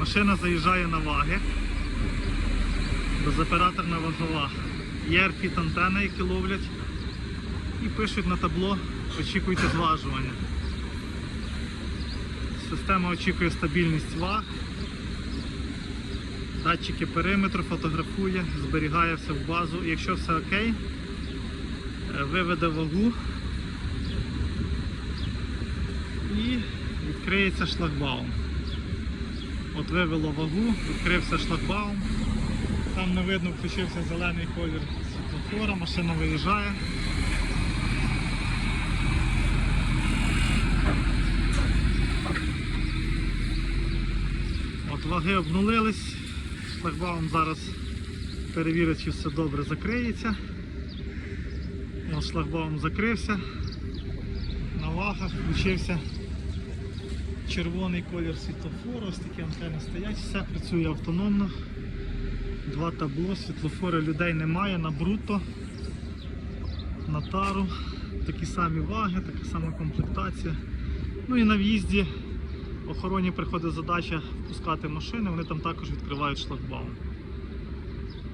Машина заїжджає на ваги. Безоператорна вагова. Є арфіт антени, які ловлять. І пишуть на табло, очікуйте зважування. Система очікує стабільність ваг. Датчики периметру фотографує, зберігає все в базу. Якщо все окей, е, виведе вагу і відкриється шлагбаум. От вивело вагу, відкрився шлагбаум. Там не видно, включився зелений колір світлофора, машина виїжджає. От ваги обнулились. Шлагбаум зараз перевірить, чи все добре закриється. От шлагбаум закрився. На вагах включився червоний колір світлофору, ось такі антени стоять, все працює автономно. Два табло, світлофори людей немає, на бруто, на тару, такі самі ваги, така сама комплектація. Ну і на в'їзді охороні приходить задача впускати машини, вони там також відкривають шлагбаум.